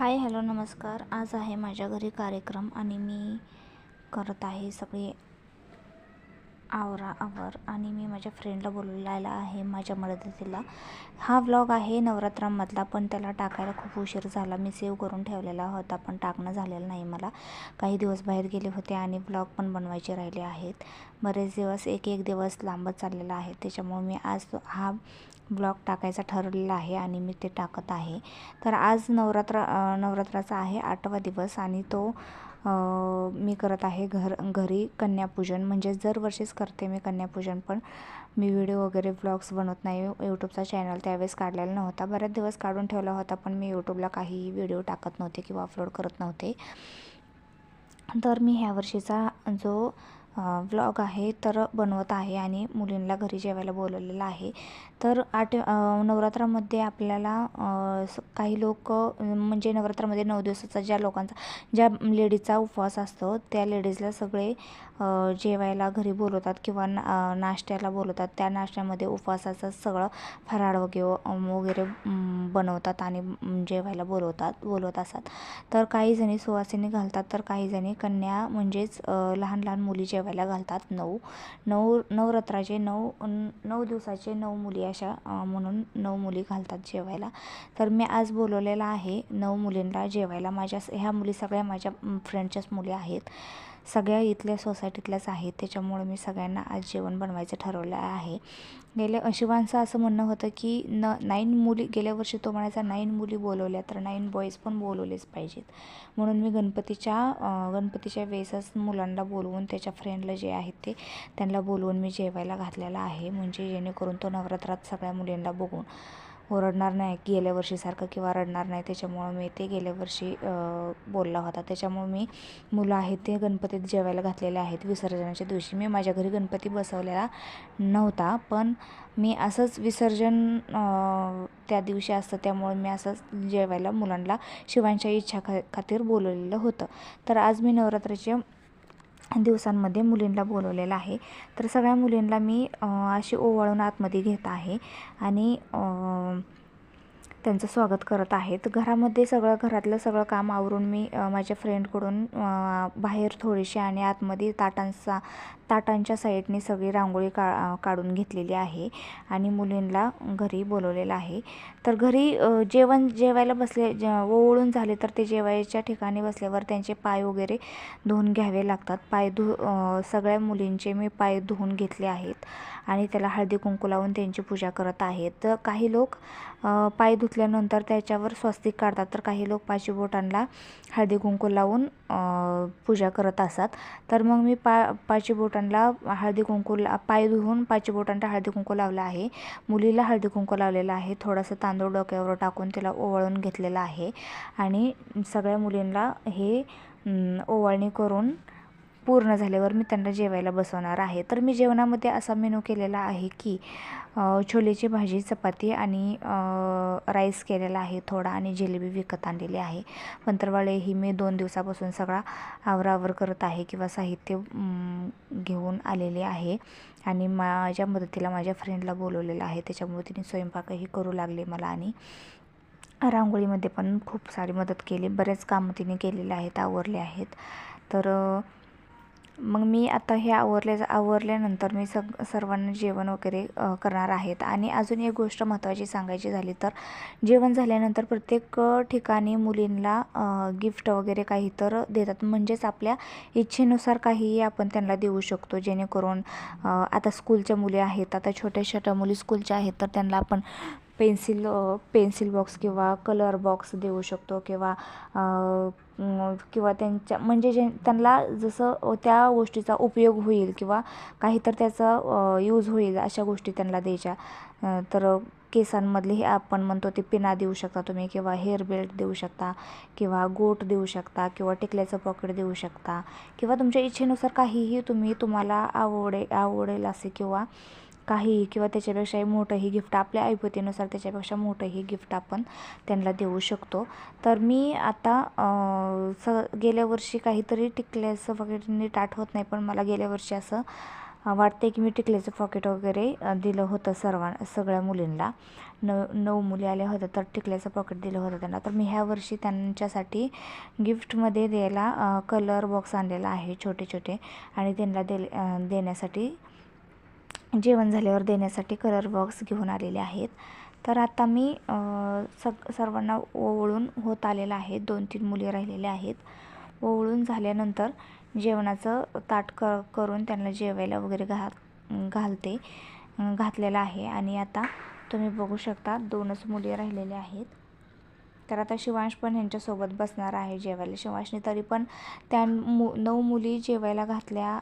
Hi hello नमस्कार. आज आहे माझ्या घरी कार्यक्रम आणि मी करत आहे सगळे आवरा आवर आणि मी माझ्या फ्रेंडला बोलवलेला आहे माझ्या मदतीला. हा व्लॉग आहे नवरात्रामधला पण त्याला टाकायला खूप उशीर झाला. मी सेव्ह करून ठेवलेला होता पण टाकणं झालेलं नाही मला. काही दिवस बाहेर गेले होते आणि व्लॉग पण बनवायचे राहिले आहेत. बरेच दिवस एक एक दिवस लांबत चाललेला आहे. त्याच्यामुळे मी आज हा ब्लॉग टाकायचा ठरलेला आहे आणि मी ते टाकत आहे. तर आज नवरात्र नवरात्राचा आहे आठवा दिवस आणि तो मी करत आहे घर घरी कन्यापूजन. म्हणजे दरवर्षीच करते मी कन्यापूजन पण मी व्हिडिओ वगैरे व्लॉग्स बनवत नाही. यूट्यूबचा चॅनल त्यावेळेस काढलेला नव्हता. बऱ्याच दिवस काढून ठेवला होता पण मी यूट्यूबला काही व्हिडिओ टाकत नव्हते किंवा अपलोड करत नव्हते. तर मी ह्या वर्षीचा जो व्लॉग आहे तर बनवत आहे आणि मुलींना घरी जेवायला बोलवलेलं आहे. तर आठ नवरात्रामध्ये आपल्याला काही लोक म्हणजे नवरात्रामध्ये नऊ दिवसाचा ज्या लोकांचा ज्या लेडीजचा उपवास असतो त्या लेडीजला सगळे जेवायला घरी बोलवतात किंवा ना नाश्त्याला बोलवतात. त्या नाश्त्यामध्ये उपवासाचं सगळं फराळ वगैरे वगैरे बनवतात आणि जेवायला बोलवतात बोलवत असतात. तर काही जणी सुवासिनी घालतात तर काही जणी कन्या म्हणजेच लहान लहान मुली जेवायला घालतात. नऊ नऊ नवरात्राचे नऊ नऊ दिवसाचे नऊ मुली अशा म्हणून नऊ मुली घालतात जेवायला. तर मी आज बोलवलेला आहे नऊ मुलींना जेवायला. माझ्या ह्या मुली सगळ्या माझ्या फ्रेंडच्याच मुली आहेत. सगळ्या इथल्या सोसायटीतल्याच आहेत. त्याच्यामुळे मी सगळ्यांना आज जेवण बनवायचं ठरवलं आहे. गेल्या शिवांचं असं म्हणणं होतं की न नाईन मुली गेल्या वर्षी तो म्हणायचा नाईन मुली बोलवल्या तर नाईन बॉईज पण बोलवलेच पाहिजेत. म्हणून मी गणपतीच्या गणपतीच्या वेळेसच मुलांना बोलवून त्याच्या फ्रेंडला जे आहेत ते त्यांना बोलवून मी जेवायला घातलेला आहे. म्हणजे जेणेकरून तो नवरात्रात सगळ्या मुलींना बघून ओरडणार नाही गेल्या वर्षीसारखं किंवा रडणार नाही त्याच्यामुळं मी ते गेल्या वर्षी बोलला होता. त्याच्यामुळं मी मुलं आहेत ते गणपतीत जेवायला घातलेले आहेत. विसर्जनाच्या दिवशी मी माझ्या घरी गणपती बसवलेला नव्हता पण मी असंच विसर्जन त्या दिवशी असतं त्यामुळे मी असंच जेवायला मुलांना शिवांच्या इच्छा खा खातीर बोलवलेलं होतं. तर आज मी नवरात्राचे दिवसांमध्ये मुलींना बोलवलेलं आहे. तर सगळ्या मुलींना मी अशी ओवाळून आतमध्ये घेत आहे. आणि त्यांचं स्वागत करत आहेत. घरामध्ये सगळं घरातलं सगळं काम आवरून मी माझ्या फ्रेंडकडून बाहेर थोडीशी आणि आतमध्ये ताटांचा ताटांच्या साईडने सगळी रांगोळी का काढून घेतलेली आहे आणि मुलींना घरी बोलवलेलं आहे. तर घरी जेवण जेवायला बसले जे ओवळून झाले तर ते जेवायच्या ठिकाणी बसल्यावर त्यांचे पाय वगैरे धुवून घ्यावे लागतात. पाय धु सगळ्या मुलींचे मी पाय धुवून घेतले आहेत आणि त्याला हळदी कुंकू लावून त्यांची पूजा करत आहेत. तर काही लोक पाय धुतल्यानंतर त्याच्यावर स्वस्तिक काढतात. तर काही लोक पाचीबोटांना हळदी कुंकू लावून पूजा करत असतात. तर मग मी पा पाचीबोटांना हळदी कुंकू ला पाय धुवून पाचीबोटांना हळदी कुंकू लावला आहे. मुलीला हळदी कुंकू लावलेला आहे. थोडंसं तांदूळ डोक्यावर टाकून तिला ओवाळून घेतलेलं आहे. आणि सगळ्या मुलींना हे ओवाळणी करून पूर्ण झाल्यावर मी त्यांना जेवायला बसवणार आहे. तर मी जेवणामध्ये असा मेनू केलेला आहे की छोलेची भाजी चपाती आणि राईस केलेला आहे थोडा आणि जिलेबी विकत आणलेली आहे. पंतरवाळे ही मी दोन दिवसापासून सगळा आवरावर करत आहे किंवा साहित्य घेऊन आलेले आहे आणि माझ्या मदतीला माझ्या फ्रेंडला बोलवलेलं आहे. त्याच्यामुळे तिने स्वयंपाकही करू लागले मला आणि रांगोळीमध्ये पण खूप सारी मदत केली. बरेच कामं तिने केलेले आहेत आवरले आहेत. तर मग मी आता हे आवरले आवरल्यानंतर मी सग सर्वांना जेवण वगैरे करणार आहेत. आणि अजून एक गोष्ट महत्त्वाची सांगायची झाली तर जेवण झाल्यानंतर प्रत्येक ठिकाणी मुलींना गिफ्ट वगैरे काही तर देतात. म्हणजेच आपल्या इच्छेनुसार काहीही आपण त्यांना देऊ शकतो. जेणेकरून आता स्कूलच्या मुली आहेत आता छोट्या छोट्या मुली स्कूलच्या आहेत तर त्यांना आपण पेन्सिल पेन्सिल बॉक्स किंवा कलर बॉक्स देऊ शकतो किंवा किंवा त्यांच्या म्हणजे जे त्यांना जसं त्या गोष्टीचा उपयोग होईल किंवा काही तर त्याचा यूज होईल अशा गोष्टी त्यांना द्यायच्या. तर केसांमधले हे आपण म्हणतो ते पिना देऊ शकता तुम्ही किंवा हेअर बेल्ट देऊ शकता किंवा गोट देऊ शकता किंवा टिकल्याचं पॉकेट देऊ शकता किंवा तुमच्या इच्छेनुसार काहीही तुम्ही तुम्हाला आवडे आवडेल असे किंवा काही किंवा त्याच्यापेक्षाही मोठंही गिफ्ट आपल्या ऐपतीनुसार त्याच्यापेक्षा मोठंही गिफ्ट आपण त्यांना देऊ शकतो. तर मी आता स गेल्या वर्षी काहीतरी टिकल्याचं वगैरे नीट आठवत नाही पण मला गेल्या वर्षी असं वाटते की मी टिकल्याचं पॉकेट वगैरे दिलं होतं सर्वां सगळ्या मुलींना. नऊ नऊ मुली आल्या होत्या तर टिकल्याचं पॉकेट दिलं होतं त्यांना. तर मी ह्या वर्षी त्यांच्यासाठी गिफ्टमध्ये द्यायला कलर बॉक्स आणलेला आहे छोटे छोटे आणि त्यांना दे देण्यासाठी जेवण झाल्यावर देण्यासाठी कलर बॉक्स घेऊन आलेले आहेत. तर आता मी सग सर्वांना ओवळून होत आलेलं आहे. दोन तीन मुली राहिलेल्या आहेत. ओवळून झाल्यानंतर जेवणाचं ताट क करून त्यांना जेवायला वगैरे घा घालते घातलेलं आहे. आणि आता तुम्ही बघू शकता दोनच मुली राहिलेल्या आहेत. तर आता शिवांश पण ह्यांच्यासोबत बसणार आहे जेवायला. शिवांशने तरी पण त्या मु नऊ मुली जेवायला घातल्या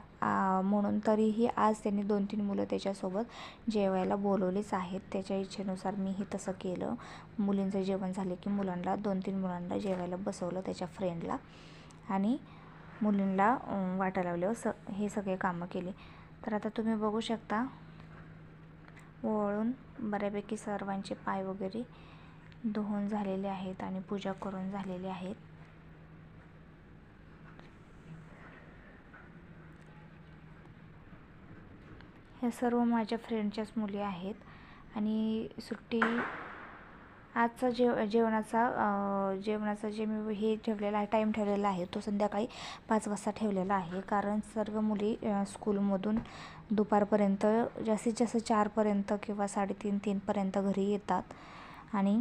म्हणून तरीही आज त्यांनी दोन तीन मुलं त्याच्यासोबत जेवायला बोलवलीच आहेत. त्याच्या इच्छेनुसार मीही तसं केलं. मुलींचं जेवण झाले की मुलांना दोन तीन मुलांना जेवायला बसवलं त्याच्या फ्रेंडला आणि मुलींना वाटा लावल्यावर स हे सगळे कामं केली. तर आता तुम्ही बघू शकता वळून बऱ्यापैकी सर्वांचे पाय वगैरे धुवून झालेले आहेत आणि पूजा करून झालेले आहेत. ह्या सर्व माझ्या फ्रेंडच्याच मुली आहेत आणि सुट्टी आजचा जेव जेवणाचा जेवणाचा जे मी हे ठेवलेला आहे टाईम ठेवलेला आहे तो संध्याकाळी पाच वाजता ठेवलेला आहे. कारण सर्व मुली स्कूलमधून दुपारपर्यंत जास्तीत जास्त चारपर्यंत किंवा साडेतीन तीनपर्यंत घरी येतात. आणि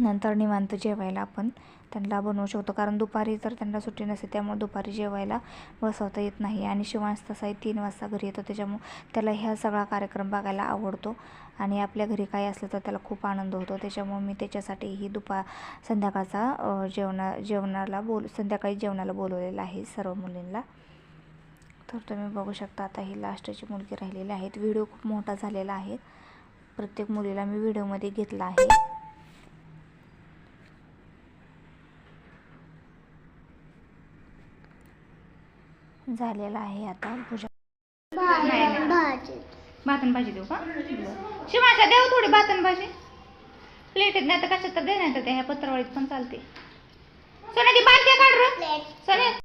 नंतर निवांत जेवायला आपण त्यांना बनवू शकतो. कारण दुपारी जर त्यांना सुट्टी नसते त्यामुळे दुपारी जेवायला बसवता येत नाही. आणि शिवांश तसाही तीन वाजता घरी येतो. त्याच्यामुळे त्याला ह्या सगळा कार्यक्रम बघायला आवडतो. आणि आपल्या घरी काही असलं तर त्याला खूप आनंद होतो. त्याच्यामुळे मी त्याच्यासाठीही दुपार संध्याकाळचा जेवणा जेवणाला बोल संध्याकाळी जेवणाला बोलवलेलं आहे सर्व मुलींना. तर तुम्ही बघू शकता आता ही लास्टची मुलगी राहिलेली आहेत व्हिडिओ खूप मोठा झालेला आहे. प्रत्येक मुलीला मी व्हिडिओमध्ये घेतला आहे. झालेला आहे आता. पूजा भातन भाजी देऊ का? शिवाशा देऊ थोडी भातन भाजी. प्लेट नाही तर कशात तर दे नाही तर त्या ह्या पत्रावळीत पण चालते. सोन्या ती बालत्या काढ रे सोन्या